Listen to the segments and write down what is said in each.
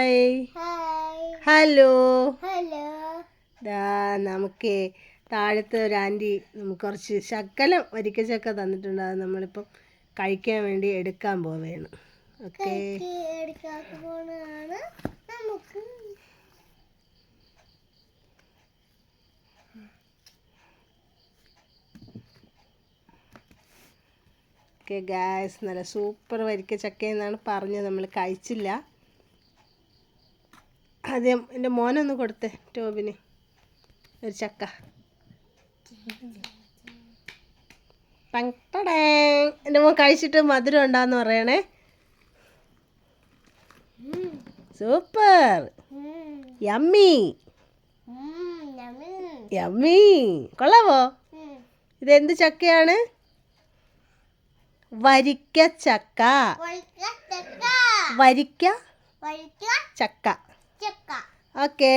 Hi hello hello ദാ നമുക്ക് താഴത്തെ ഒരു ആന്റി നമുക്ക് കുറച്ച് ശക്കലം വരിക്കച്ചക്ക തന്നിട്ടുണ്ട്. അത് നമ്മളിപ്പം കഴിക്കാൻ വേണ്ടി എടുക്കാൻ പോവുകയാണ്. ഓക്കെ. ഓക്കെ ഗാസ് നല്ല സൂപ്പർ വരിക്കച്ചക്ക എന്നാണ് പറഞ്ഞത് നമ്മൾ കഴിച്ചില്ല. ആദ്യം എന്റെ മോനൊന്ന് കൊടുത്തേ ടോബിന് ഒരു ചക്ക. ടടേ. എന്റെ മോൻ കഴിച്ചിട്ട് മധുരം ഉണ്ടാന്ന് പറയണേ. സൂപ്പർ. യമ്മി. യമ്മി. കൊള്ളാവോ? ഇതെന്ത് ചക്കയാണ്? വരിക്ക ചക്ക. വരിക്ക ചക്ക. ഓക്കേ.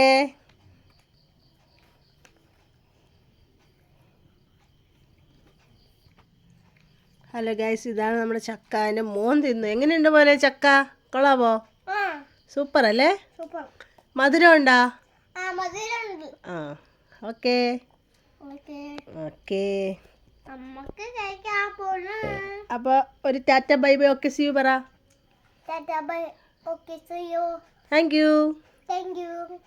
ഹലോ ഗൈസ് ഇതാണ് നമ്മുടെ ചക്ക. എന്റെ മോൻ തിന്നു. എങ്ങനെയുണ്ട് മോനെ ചക്ക? കൊള്ളാവോ? ആ. സൂപ്പർ അല്ലേ? മധുരം ഉണ്ടോ? ആ ഓക്കേ. ഓക്കെ. അപ്പോൾ ഒരു tata bye bye okay see you പറ. Thank you Thank you.